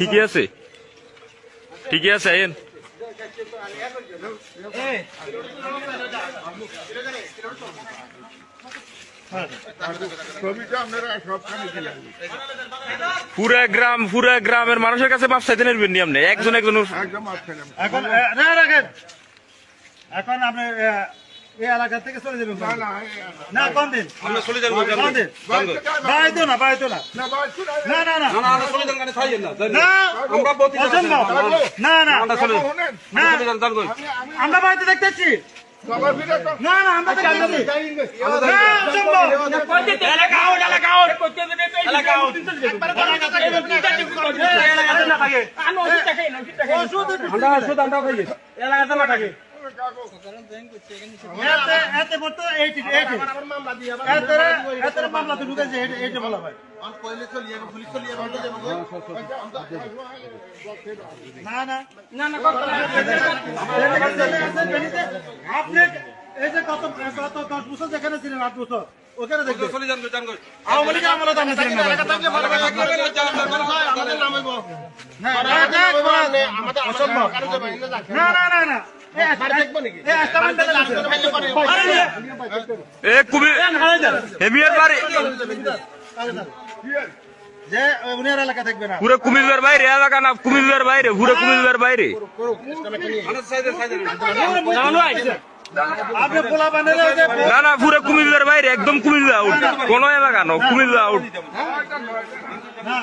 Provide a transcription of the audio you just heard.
ঠিকই আছে? ঠিকই আছে আইন পুরা গ্রাম পুরা গ্রামের মানুষের কাছে মাপ চাইতে নেবেন নি আপনি? একজন একজন একদম এখন রাখেন। এখন আপনি এই এলাকা থেকে চলে যাবেন না না না কোন দিন? আমরা চলে যাব কোন দিন? বাড়িতে না। বাড়াইতো না না। না না না। না না। না না আমরা চলে যান গানে না না। না আমরা প্রতিদিন না না। আমরা চলে না আমি আমরা বাড়িতে দেখতেছি। না না আমরা দেখতেছি। না অসম্ভব। আমরা শুধু আমরা খাইয়ে এতে এতে বলতো এইটি এইটি এতে এতে মামলা তো ঢুকেছে এইটি এইটি বলা ভাই না না না না আপনি এই যে কত কত দশ বছর যেখানে ছিলেন আট বছর ওখানে দেখবেন চলে যান আওয়ামী লীগের আমলে তো ছিলেন না, অসম্ভব। না, না, না, না। পুরো কুমিল্লার বাইরে এলাকা না কুমিল্লার বাইরে পুরো কুমিল্লার না না পুরো কুমিল্লার বাইরে একদম কুমিল্লা আউট কোন এলাকা না কুমিল্লা আউট না